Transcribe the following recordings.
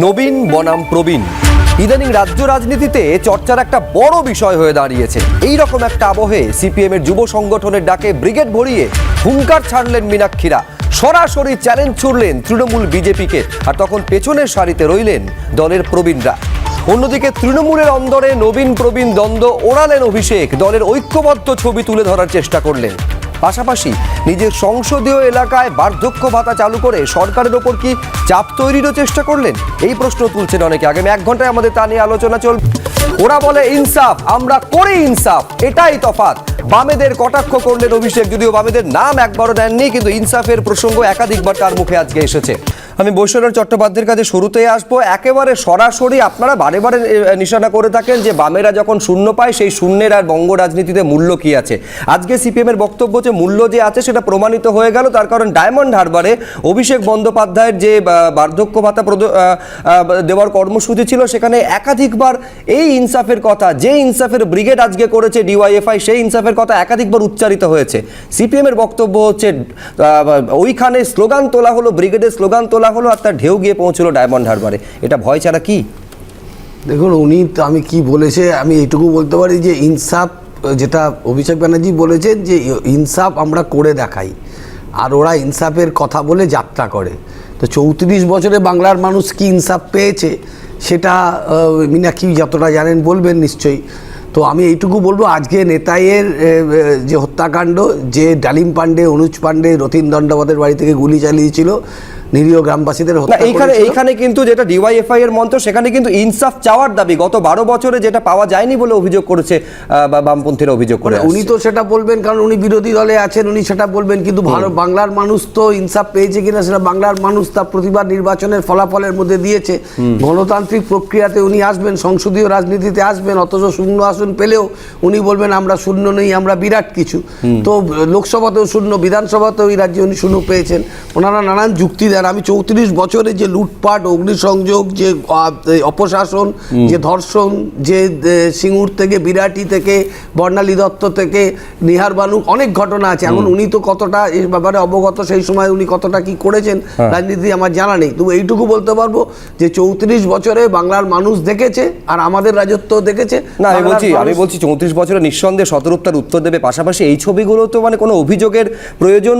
নবীন বনাম প্রবীণ। ইদানিং রাজ্য রাজনীতিতে চর্চার একটা বড় বিষয় হয়ে দাঁড়িয়েছে। এই রকম একটা আবহে সিপিএম এর যুব সংগঠনের ডাকে ব্রিগেড ভরিয়ে হুঙ্কার ছাড়লেন মীনাক্ষীরা। সরাসরি চ্যালেঞ্জ ছুড়লেন তৃণমূল বিজেপিকে। আর তখন পেছনের সারিতে রইলেন দলের প্রবীণরা। অন্যদিকে তৃণমূলের অন্দরে নবীন প্রবীণ দ্বন্দ্ব ওড়ালেন অভিষেক। দলের ঐক্যবদ্ধ ছবি তুলে ধরার চেষ্টা করলেন। পাশাপাশি নিজের সংসদীয় এলাকায় বার্ধক্য ভাতা চালু করে সরকারের ওপর কি চাপ তৈরিরও চেষ্টা করলেন? এই প্রশ্ন তুলছেন অনেকে। আগামী এক ঘন্টায় আমাদের তা নিয়ে আলোচনা চলবে ওরা বলে ইনসাফ, আমরা করি ইনসাফ, এটাই তফাত বামেদের কটাক্ষ করলেন অভিষেক, যদিও বামেদের নাম একবারও দেননি, কিন্তু ইনসাফের প্রসঙ্গ একাধিকবার তার মুখে আজকে এসেছে। আমি বৈশ্বরণ চট্টোপাধ্যায়ের কাছে শুরুতেই আসব। একেবারে সরাসরি আপনারা বারে বারে নিশানা করে থাকেন যে বামেরা যখন শূন্য পায়, সেই শূন্যের আর বঙ্গ রাজনীতিতে মূল্য কি আছে। আজকে সিপিএম এর বক্তব্য যে মূল্য যে আছে, সেটা প্রমাণিত হয়ে গেল। তার কারণ ডায়মন্ড হারবারে অভিষেক বন্দ্যোপাধ্যায়ের যে বার্ধক্য ভাতা দেওয়ার কর্মসূচি ছিল, সেখানে একাধিকবার এই ইনসাফের কথা, যে ইনসাফের ব্রিগেড আজকে করেছে ডিওয়াইএফআই, সেই ইনসাফের কথা একাধিকবার উচ্চারিত হয়েছে। সিপিএম এর বক্তব্য হচ্ছে ওইখানে স্লোগান তোলা হলো, ব্রিগেডের স্লোগান তোলা হলো আর তার ঢেউ গিয়ে পৌঁছলো ডায়মন্ড হারবারে। এটা ভয় ছাড়া কি? দেখুন, উনি আমি কি বলেছে, আমি এটুকু বলতে পারি যে ইনসাফ, যেটা অভিষেক ব্যানার্জি বলেছেন যে ইনসাফ আমরা করে দেখাই। আর ওরা ইনসাফের কথা বলে যাত্রা করে। তো চৌত্রিশ বছরে বাংলার মানুষ কি ইনসাফ পেয়েছে, সেটা মীনাক্ষী যতটা জানেন বলবেন নিশ্চয়ই। তো আমি এইটুকু বলব, আজকে নেতাইয়ের যে হত্যাকাণ্ড, যে ডালিম পাণ্ডে, অনুজ পাণ্ডে, রতিন দণ্ডবাদের বাড়ি থেকে গুলি চালিয়েছিল নিরীহ গ্রামবাসীদের এইখানে এইখানে কিন্তু যেটা ডিওয়াইএফআই এর মন্ত্র সেখানে কিন্তু ইনসাফ চাওয়ার দাবি। গত বারো বছরে যেটা পাওয়া যায়নি বলে অভিযোগ করেছে বামপন্থীরা অভিযোগ করে মানে উনি তো সেটা বলবেন কারণ উনি বিরোধী দলে আছেন উনি সেটা বলবেন কিন্তু বাংলার মানুষ তো ইনসাফ পেয়েছে কিনা সেটা বাংলার মানুষ তার প্রতিবার নির্বাচনের ফলাফলের মধ্যে দিয়েছে। গণতান্ত্রিক প্রক্রিয়াতে উনি আসবেন সংসদীয় রাজনীতিতে আসবেন অথচ শূন্য আসন পেলেও উনি বলবেন আমরা শূন্য নেই আমরা বিরাট কিছু। তো লোকসভাতেও শূন্য বিধানসভাতেও এই রাজ্যে উনি শূন্য পেয়েছেন। ওনারা নানান যুক্তি দেন। আমি চৌত্রিশ বছরে যে লুটপাট অগ্নিসংযোগ যে অপশাসন যে ধর্ষণ যে সিঙ্গুর থেকে বিরাটি থেকে বর্ণালী দত্ত থেকে নিহার বানু অনেক ঘটনা আছে। এখন উনি তো কতটা এই ব্যাপারে অবগত সেই সময় উনি কতটা কি করেছেন রাজনীতি আমার জানা নেই। তবু এইটুকু বলতে পারব যে চৌত্রিশ বছরে বাংলার মানুষ দেখেছে আর আমাদের রাজত্ব দেখেছে। না আমি বলছি আমি বলছি চৌত্রিশ বছরে নিঃসন্দেহে শতরূপতার উত্তর দেবে। পাশাপাশি এই ছবিগুলো তো মানে কোনো অভিযোগের প্রয়োজন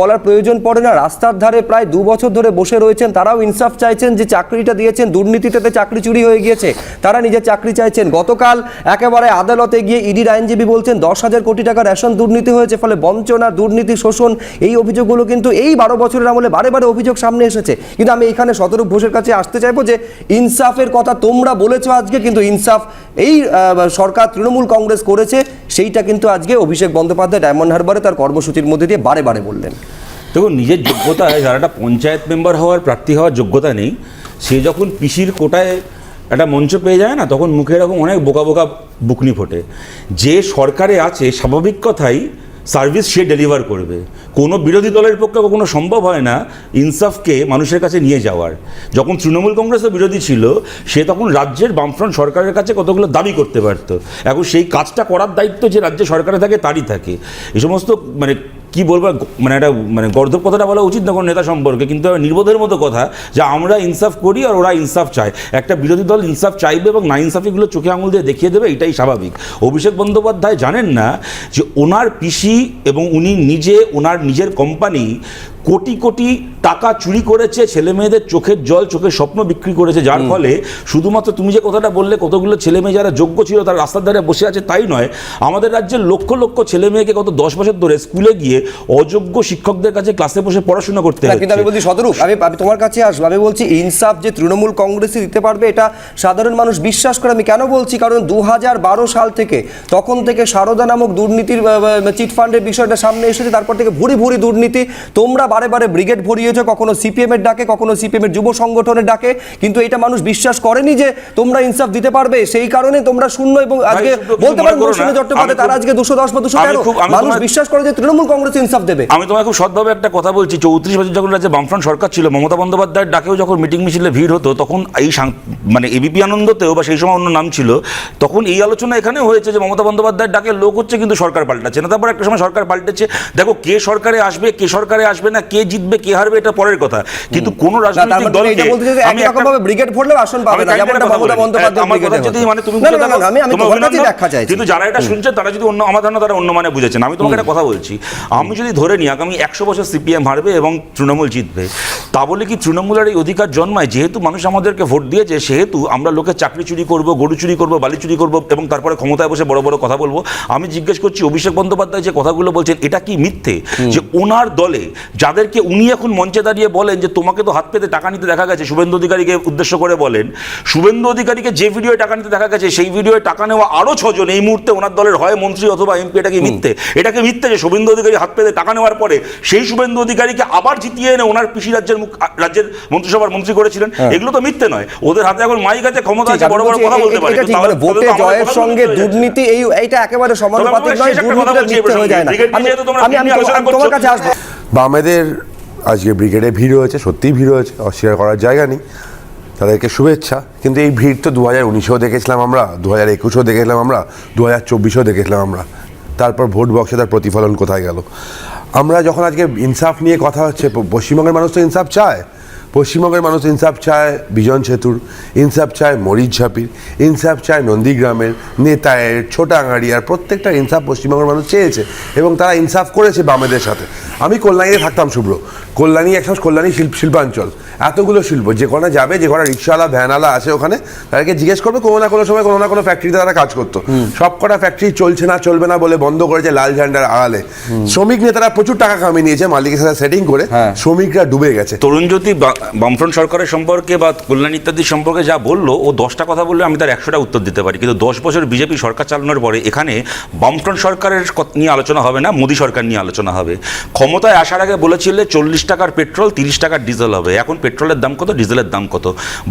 বলার প্রয়োজন পড়ে না। রাস্তার ধারে প্রায় দু বছর ধরে বসে রয়েছেন, তারাও ইনসাফ চাইছেন যে চাকরিটা দিয়েছেন, দুর্নীতিতে চাকরি চুরি হয়ে গিয়েছে, তারা নিজের চাকরি চাইছেন। গতকাল একেবারে আদালতে গিয়ে ইডির আইনজীবী বলছেন, দশ হাজার কোটি টাকা রেশন দুর্নীতি হয়েছে, ফলে বঞ্চনা, দুর্নীতি, শোষণ, এই অভিযোগগুলো কিন্তু এই বারো বছরের আমলে বারে বারে অভিযোগ সামনে এসেছে। কিন্তু আমি এখানে শতরূপ ঘোষের কাছে আসতে চাইব যে, ইনসাফের কথা তোমরা বলেছ আজকে, কিন্তু ইনসাফ এই সরকার তৃণমূল কংগ্রেস করেছে, সেইটা কিন্তু আজকে অভিষেক বন্দ্যোপাধ্যায় ডায়মন্ড হারবারে তার কর্মসূচির মধ্যে দিয়ে বারে বারে বললেন। দেখুন, নিজের যোগ্যতায় যারা একটা পঞ্চায়েত মেম্বার হওয়ার প্রার্থী হওয়ার যোগ্যতা নেই, সে যখন পিসির কোটায় একটা মঞ্চ পেয়ে যায় না, তখন মুখে এরকম অনেক বোকা বোকা বুকনি ফোটে। যে সরকারে আছে, স্বাভাবিক কথাই সার্ভিস সে ডেলিভার করবে। কোনো বিরোধী দলের পক্ষে কখনো সম্ভব হয় না ইনসাফকে মানুষের কাছে নিয়ে যাওয়ার। যখন তৃণমূল কংগ্রেসও বিরোধী ছিল, সে তখন রাজ্যের বামফ্রন্ট সরকারের কাছে কতগুলো দাবি করতে পারতো। এখন সেই কাজটা করার দায়িত্ব যে রাজ্যে সরকারে থাকে, তারই থাকে। এই সমস্ত মানে কি বলব মানে একটা মানে গর্ধব কথাটা বলা উচিত না কোনো নেতা সম্পর্কে, কিন্তু নির্বোধের মতো কথা যে আমরা ইনসাফ করি আর ওরা ইনসাফ চায়। একটা বিরোধী দল ইনসাফ চাইবে এবং না ইনসাফিগুলো চোখে আঙুল দিয়ে দেখিয়ে দেবে, এটাই স্বাভাবিক। অভিষেক বন্দ্যোপাধ্যায় জানেন না যে ওনার পিসি এবং উনি নিজে, ওনার নিজের কোম্পানি কোটি কোটি টাকা চুরি করেছে ছেলে মেয়েদের চোখের জল চোখের স্বপ্ন বিক্রি করেছে। যার ফলে শুধুমাত্র তুমি যে কথাটা বললে কতগুলো ছেলে মেয়ে যারা যোগ্য ছিল তারা রাস্তার ধারে বসে আছে তাই নয়। আমাদের রাজ্যের লক্ষ লক্ষ ছেলে মেয়েকে গত দশ বছর ধরে স্কুলে গিয়ে অযোগ্য শিক্ষকদের কাছে ক্লাসে বসে পড়াশোনা করতে না, কিন্তু আমি বলছি শতরূপ আমি আমি তোমার কাছে আসব আমি বলছি ইনসাফ যে তৃণমূল কংগ্রেসই দিতে পারবে এটা সাধারণ মানুষ বিশ্বাস করে। আমি কেন বলছি? কারণ দু হাজার বারো সাল থেকে তখন থেকে সারদা নামক দুর্নীতির চিট ফান্ডের বিষয়টা সামনে এসেছে তারপর থেকে ভুরি ভুরি দুর্নীতি। তোমরা বারে বারে ব্রিগেড ভরিয়েছো কখনো সিপিএম এর ডাকে কখনো সিপিএম এর যুব সংগঠনের ডাকে। কিন্তু এটা মানুষ বিশ্বাস করেনি যে তোমরা ইনসাফ দিতে পারবে। সেই কারণে তোমরা শূন্য এবং আজকে বলতে পারেন মৌসুমী। চট্টোপাধ্যায় তারা আজকে দুশো দশ বা দুশো তেরো। মানুষ বিশ্বাস করে যে তৃণমূল কংগ্রেস ইনসাফ দেবে। আমি তোমায় খুব সৎভাবে একটা কথা বলছি চৌত্রিশ বছর যখন রাজ্যে বামফ্রন্ট সরকার ছিল মমতা বন্দ্যোপাধ্যায়ের ডাকেও যখন মিটিং মিছিলে ভিড় হতো তখন এই মানে এবিপি আনন্দতেও বা সেই সময় অন্য নাম ছিল তখন এই আলোচনা এখানে হয়েছে যে মমতা বন্দ্যোপাধ্যায়ের ডাকে লোক হচ্ছে কিন্তু সরকার পাল্টাচ্ছে। না তারপর একটা সময় সরকার পাল্টেছে। দেখো কে সরকারে আসবে কে সরকারে আসবে না কে জিতবে কে হারবে এটা পরের কথা। কিন্তু কোন রাজনৈতিক মানে আমি ভাবে ব্রিগেড আসন পাবে না। যেমন এটা মমতা বন্দ্যোপাধ্যায় ব্রিগেডে যদি মানে তুমি আমি আমি তোমার। ব্যাখ্যা চাইছি। কিন্তু যারা এটা শুনছেন তারা যদি অন্য আমার ধারণা তারা অন্য মানে বুঝেছেন। আমি তোমাকে একটা কথা বলছি। আমি যদি ধরে নিই আগামী একশো বছর সিপিএম হারবে এবং তৃণমূল জিতবে তা বলে কি তৃণমূলের এই অধিকার জন্মায়? যেহেতু মানুষ আমাদেরকে ভোট দিয়েছে সেহেতু আমরা লোকে চাকরি চুরি করব গরু চুরি করব বালি চুরি করব এবং তারপরে ক্ষমতায় বসে বড় বড় কথা বলব। আমি জিজ্ঞেস করছি অভিষেক বন্দ্যোপাধ্যায় যে কথাগুলো বলছেন এটা কি মিথ্যে? যে ওনার দলে যাদেরকে উনি এখন মঞ্চে দাঁড়িয়ে বলেন যে তোমাকে তো হাত পেতে টাকা নিতে দেখা গেছে। শুভেন্দু অধিকারীকে উদ্দেশ্য করে বলেন। শুভেন্দু অধিকারীকে যে ভিডিওয়ে টাকা নিতে দেখা গেছে সেই ভিডিওয়ে টাকা নেওয়া আরও ছজন এই মুহূর্তে ওনার দলের হয় মন্ত্রী অথবা এমপি এটা কি মিথ্যে? এটা কি মিথ্যে যে শুভেন্দু অধিকারী হাত পেতে টাকা নেওয়ার পরে সেই শুভেন্দু অধিকারীকে আবার জিতিয়ে এনে ওনার পিসি রাজ্যের মুখ- রাজ্যের মন্ত্রিসভার মন্ত্রী করেছিলেন। এগুলো তো মিথ্যে নয়। ওদের হাতে এখন মাইক আছে ক্ষমতা আছে বড় বড় কথা বলতে পারে। এটা ভোটে জয়ের সঙ্গে হয়ে দুর্নীতি এই এইটা একেবারে সমানুপাতিক নয় দুর্নীতিটা মিথ্যে হয়ে যায় না। আমি আমি তোমার কাছে আসব। বামেদের আজকে ব্রিগেডে ভিড় হয়েছে, সত্যিই ভিড় হয়েছে, অস্বীকার করার জায়গা নেই। তাদেরকে শুভেচ্ছা। কিন্তু এই ভিড় তো দু হাজার উনিশেও দেখেছিলাম আমরা দু হাজার একুশেও দেখেছিলাম আমরা দু হাজার চব্বিশেও দেখেছিলাম আমরা। তারপর ভোট বক্সে তার প্রতিফলন কোথায় গেল? আমরা যখন আজকে ইনসাফ নিয়ে কথা হচ্ছে পশ্চিমবঙ্গের মানুষ তো ইনসাফ চায়। পশ্চিমবঙ্গের মানুষ ইনসাফ চায় বিজন সেতুর ইনসাফ চায় মরিচ ঝাপির ইনসাফ চায় নন্দীগ্রামের নেতায়ের ছোটাঙ্গাড়িয়ার প্রত্যেকটা ইনসাফ পশ্চিমবঙ্গের মানুষ চেয়েছে এবং তারা ইনসাফ করেছে বামেদের সাথে। আমি কল্যাণীতে থাকতাম শুভ্র। কল্যাণী একসময় কল্যাণী শিল্প শিল্পাঞ্চল। এতগুলো শিল্প যে কোনো যাবে যে কোনো রিক্সাওয়ালা ভ্যানওয়ালা আছে ওখানে তাদেরকে জিজ্ঞেস করবে কোনো না কোনো সময় কোনো না কোনো ফ্যাক্টরিতে তারা কাজ করতো। সব কটা ফ্যাক্টরি চলছে না চলবে না বলে বন্ধ করেছে লাল ঝান্ডার আড়ালে। শ্রমিক নেতারা প্রচুর টাকা কামিয়ে নিয়েছে মালিকের সাথে সেটিং করে হ্যাঁ। শ্রমিকরা ডুবে গেছে। তরুণজ্যোতি বা- বামফ্রন্ট সরকারের সম্পর্কে বা কল্যাণ ইত্যাদি সম্পর্কে যা বলল, ও দশটা কথা বললে আমি তার একশোটা উত্তর দিতে পারি। কিন্তু দশ বছর বিজেপি সরকার চালানোর পরে এখানে বামফ্রন্ট সরকারের নিয়ে আলোচনা হবে না, মোদী সরকার নিয়ে আলোচনা হবে। ক্ষমতায় আসার আগে বলেছিলে চল্লিশ টাকার পেট্রোল, তিরিশ টাকার ডিজেল হবে। এখন পেট্রোলের দাম কত, ডিজেলের দাম কত?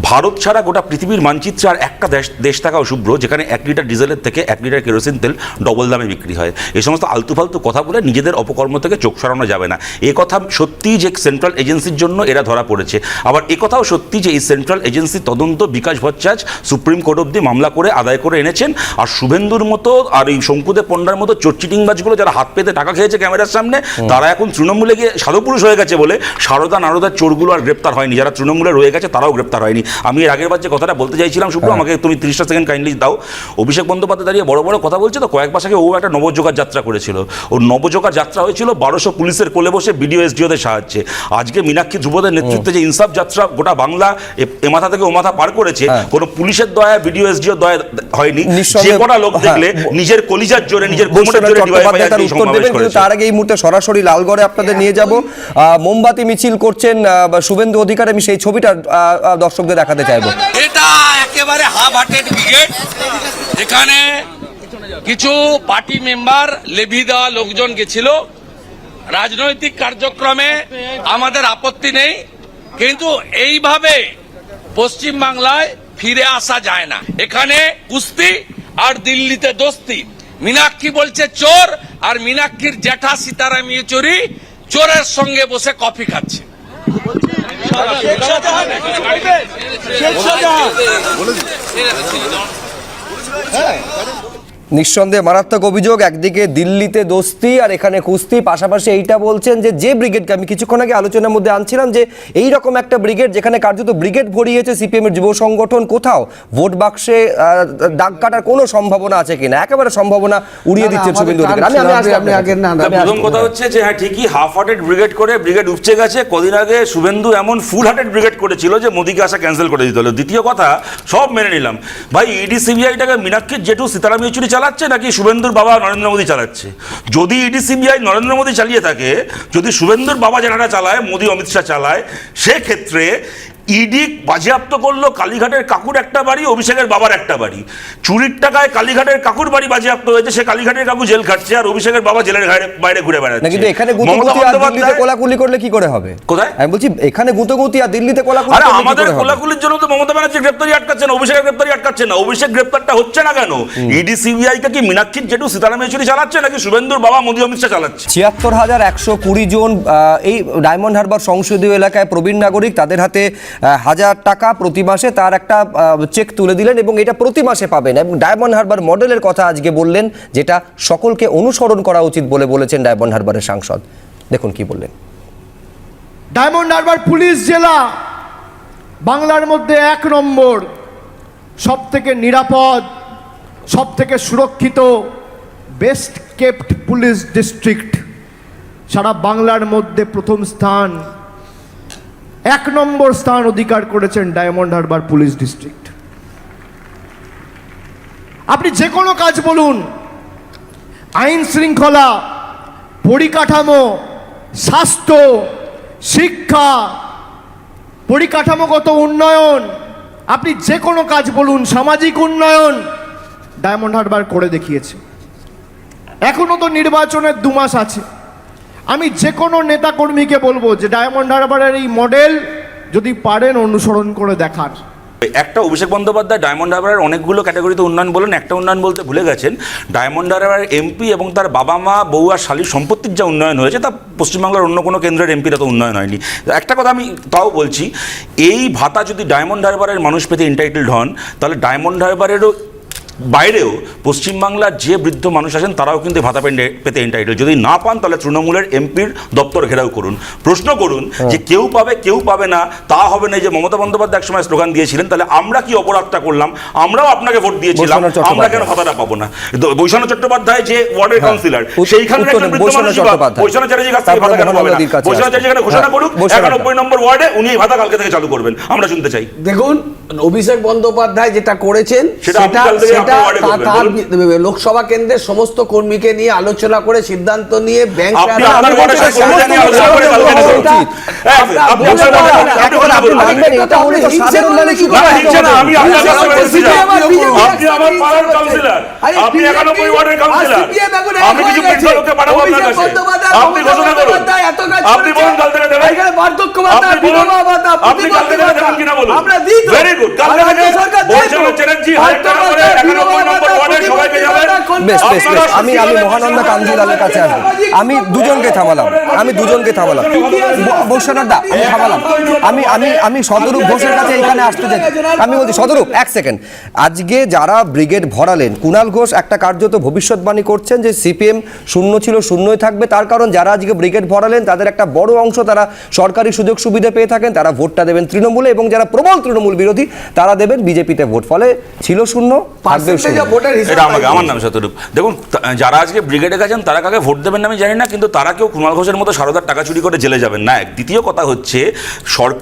ভারত ছাড়া গোটা পৃথিবীর মানচিত্রে আর একটা দেশ দেশ থাকা অশুভ্র, যেখানে এক লিটার ডিজেলের থেকে এক লিটার কেরোসিন তেল ডবল দামে বিক্রি হয়। এই সমস্ত আলতু ফালতু কথা বলে নিজেদের অপকর্ম থেকে চোখ সরানো যাবে না। এ কথা সত্যিই যে সেন্ট্রাল এজেন্সির জন্য এরা ধরা পড়েছে। আবার এ কথাও সত্যি যে এই সেন্ট্রাল এজেন্সি তদন্ত বিকাশ ভট্টাচার্য সুপ্রিম কোর্ট অব্দি মামলা করে আদায় করে এনেছেন। আর শুভেন্দুর মতো আর এই শঙ্কুদে পণ্ডার মতো চোরচিটিংবাজগুলো যারা হাত পেতে টাকা খেয়েছে ক্যামেরার সামনে তারা এখন তৃণমূলে গিয়ে সাধুপুরুষ হয়ে গেছে বলে সারদা নারদার চোরগুলো আর গ্রেপ্তার হয়নি। যারা তৃণমূলে রয়ে গেছে তারাও গ্রেপ্তার হয়নি। আমি এর আগের বার যে কথাটা বলতে চাইছিলাম শুভ্র আমাকে তুমি তিরিশটা সেকেন্ড কাইন্ডলি দাও। অভিষেক বন্দ্যোপাধ্যায় দাঁড়িয়ে বড় বড় কথা বলছে তো কয়েক মাস আগে ও একটা নবযোগার যাত্রা করেছিল। ও নবযোগার যাত্রা হয়েছিল বারোশো পুলিশের কোলে বসে বিডিও এসডিওদের সাহায্যে। আজকে মীনাক্ষী ধ্রুবদের নেতৃত্বে যে ইনসাফ যাত্রা গোটা বাংলা এ- মাথা থেকে ও মাথা পার করেছে হ্যাঁ। কোনো পুলিশের দয়া বিডিও এসডিও দয়া হয়নি। যে কটা লোক হ্যাঁ। দেখলে নিজের কলিজার জোরে নিজের কোমরের জোরে তার উত্তর দেবেন কিন্তু তার আগে এই মুহূর্তে সরাসরি লালগড়ে আপনাদের নিয়ে যাব। মোমবাতি মিছিল করছেন শুভেন্দু অধিকার আমি সেই ছবিটা দর্শকদের দেখাতে চাইব। এটা একেবারে হাফ হার্টেড ব্রিগেড এখানে কিছু পার্টি মেম্বার লেভি দেওয়া লোকজন গেছিল। রাজনৈতিক কার্যক্রমে আমাদের আপত্তি নেই। কিন্তু এইভাবে পশ্চিম বাংলায় ফিরে আসা যায় না। এখানে কুস্তি আর দিল্লিতে দোস্তি। মীনাক্ষী বলছে চোর আর মীনাক্ষীর জ্যাঠা সীতারাম ইয়েচুরি চোরের সঙ্গে বসে কফি খাচ্ছে। নিঃসন্দেহে মারাত্মক অভিযোগ একদিকে দিল্লিতে দোস্তি আর এখানে কুস্তি। পাশাপাশি এইটা বলছেন যে যে ব্রিগেডকে আমি কিছুক্ষণ আগে আলোচনার মধ্যে আনছিলাম যে এই রকম একটা ব্রিগেড যেখানে কার্যত ব্রিগেড ভরিয়েছে সিপিএম এর যুব সংগঠন কোথাও ভোট বাক্সে দাগ কাটার কোনো সম্ভাবনা আছে কিনা? একেবারে সম্ভাবনা উড়িয়ে দিচ্ছে শুভেন্দু আমি আমি আসব আপনি আগে না না প্রথম কথা হচ্ছে যে হ্যাঁ ঠিকই হাফ হার্টেড ব্রিগেড করে ব্রিগেড উপচে গেছে। কদিন আগে শুভেন্দু এমন ফুল হার্টেড ব্রিগেড করেছিল যে মোদিকে আসা ক্যান্সেল করে দিতে হলো। দ্বিতীয় কথা সব মেনে নিলাম। ভাই ইডি সিবিআইটাকে মীনাক্ষীর জেঠু সীতারাম ইয়েচুরি চালাচ্ছে নাকি শুভেন্দুর বাবা নরেন্দ্র মোদী চালাচ্ছে? যদি ইডি, সিবিআই নরেন্দ্র মোদী চালিয়ে থাকে, যদি শুভেন্দুর বাবা যারা চালায়, মোদী, অমিত শাহ চালায়, সেক্ষেত্রে ইডি বাজেয়াপ্ত করল কালীঘাটের কাকুর একটা বাড়ি অভিষেকের বাবার একটা বাড়ি। চুরির টাকায় কালীঘাটের কাকুর বাড়ি বাজেয়াপ্ত হয়েছে সে কালীঘাটের কাকু জেল খাটছে আর অভিষেকের বাবা জেলের বাইরে ঘুরে বেড়াচ্ছে। কিন্তু এখানে দিল্লিতে কোলাকুলি করলে কি করে হবে? কোথায়? আমি বলছি এখানে গুতগুতি আর দিল্লিতে কোলাকুলি আরে আমাদের কোলাকুলির জন্য তো মমতা ব্যানার্জি গ্রেপ্তারি আটকাচ্ছে না অভিষেকের গ্রেপ্তারি আটকাচ্ছে না। অভিষেক গ্রেপ্তারটা হচ্ছে না কেন? ইডি সিবিআই কে কি মীনাক্ষীর জেঠু সীতারাম ইয়েচুরি চালাচ্ছে নাকি শুভেন্দুর বাবা মোদী অমিত শাহ চালাচ্ছে? ছিয়াত্তর হাজার একশো কুড়ি জন আহ, এই ডায়মন্ড হারবার সংসদীয় এলাকায় প্রবীণ নাগরিক তাদের হাতে হাজার টাকা প্রতি মাসে তার একটা চেক তুলে দিলেন এবং এটা প্রতি মাসে পাবেন। এবং ডায়মন্ড হারবার মডেলের কথা আজকে বললেন, যেটা সকলকে অনুসরণ করা উচিত বলে বলেছেন ডায়মন্ড হারবারের সাংসদ। দেখুন কি বললেন। ডায়মন্ড হারবার পুলিশ জেলা বাংলার মধ্যে এক নম্বর সব থেকে নিরাপদ সব থেকে সুরক্ষিত বেস্ট কেপ্ট পুলিশ ডিস্ট্রিক্ট সারা বাংলার মধ্যে প্রথম স্থান এক নম্বর স্থান অধিকার করেছেন ডায়মন্ড হারবার পুলিশ ডিস্ট্রিক্ট। আপনি যে কোনো কাজ বলুন, আইন শৃঙ্খলা, পরিকাঠামো, স্বাস্থ্য, শিক্ষা, পরিকাঠামোগত উন্নয়ন, আপনি যে কোনো কাজ বলুন, সামাজিক উন্নয়ন, ডায়মন্ড হারবার করে দেখিয়েছে। এখনও তো নির্বাচনের দু মাস আছে। আমি যে কোনো নেতাকর্মীকে বলব যে ডায়মন্ড হারবারের এই মডেল যদি পারেন অনুসরণ করে দেখার। একটা অভিষেক বন্দ্যোপাধ্যায়, ডায়মন্ড হারবারের অনেকগুলো ক্যাটাগরিতে উন্নয়ন বলেন, একটা উন্নয়ন বলতে ভুলে গেছেন। ডায়মন্ড হারবারের এমপি এবং তার বাবা মা বউ আর শালীর সম্পত্তির যা উন্নয়ন হয়েছে, তা পশ্চিমবাংলার অন্য কোনো কেন্দ্রের এমপির তো উন্নয়ন হয়নি। একটা কথা আমি তাও বলছি, এই ভাতা যদি ডায়মন্ড হারবারের মানুষ পেতে এন্টাইটেলড হন, তাহলে ডায়মন্ড হারবারেরও বাইরেও পশ্চিমবাংলার যে বৃদ্ধ মানুষ আছেন তারাও কিন্তু ভাতা পেন্ডে- পেতে এন্টাইটেল যদি না পান তাহলে তৃণমূলের এমপির দপ্তর ঘেরাও করুন। প্রশ্ন করুন যে কেউ পাবে কেউ পাবে না তা হবে না যে মমতা বন্দ্যোপাধ্যায় একসময় স্লোগান দিয়েছিলেন তাহলে আমরা কি অপরাধটা করলাম? আমরাও আপনাকে ভোট দিয়েছিলাম আমরা কেন ভাতাটা পাবো না? তো চট্টোপাধ্যায় যে ওয়ার্ডের কাউন্সিলর সেইখানে কাছ থেকে ভাতা কেন পাবে না? ঘোষণা হ্যাঁ, করুক একানব্বই নম্বর ওয়ার্ডে উনি এই ভাতা কালকে থেকে চালু করবেন। আমরা শুনতে চাই। দেখুন অভিষেক বন্দ্যোপাধ্যায় যেটা করেছেন সেটা তার লোকসভা কেন্দ্রের সমস্ত কর্মীকে নিয়ে আলোচনা করে সিদ্ধান্ত নিয়ে ব্যাংক আমার পাড়ার কাউন্সিলর। আমি বেশ বেশ বেশ আমি আমি মহানন্দা কাঞ্জিলালের কাছে আসব। আমি দুজনকে থামালাম। আমি দুজনকে থামালাম। আমি থামালাম। আমি আমি আমি শতরূপ ঘোষের কাছে এখানে আসতে চাই। আমি বলছি শতরূপ এক সেকেন্ড আজকে যারা ব্রিগেড ভরালেন কুণাল ঘোষ একটা কার্যত ভবিষ্যৎবাণী করছেন যে সিপিএম শূন্য ছিল শূন্যই থাকবে। তার কারণ যারা আজকে ব্রিগেড ভরালেন তাদের একটা বড় অংশ তারা সরকারি সুযোগ সুবিধা পেয়ে থাকেন তারা ভোটটা দেবেন তৃণমূলে এবং যারা প্রবল তৃণমূল বিরোধী তারা দেবেন বিজেপিতে ভোট। ফলে ছিল শূন্য এটা আমাকে আমার নাম শতরূপ। দেখুন যারা আজকে ব্রিগেডে গেছেন তারা কাকে ভোট দেবেন আমি জানি না কিন্তু তারা কেউ কুণাল ঘোষের মতো সারদার টাকা চুরি করে জেলে যাবেন। না এক দ্বিতীয় কথা হচ্ছে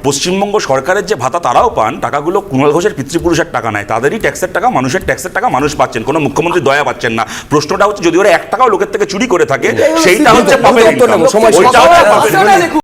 পশ্চিমবঙ্গ সরকারের যে ভাতা তারাও পান টাকাগুলো কুণাল ঘোষের পিতৃপুরুষের টাকা নয় তাদেরই ট্যাক্সের টাকা মানুষের ট্যাক্সের টাকা মানুষ পাচ্ছেন কোনো মুখ্যমন্ত্রী দয়া পাচ্ছেন না। প্রশ্নটা হচ্ছে যদি ওরা এক টাকাও লোকের থেকে চুরি করে থাকে সেইটা হচ্ছে পাপের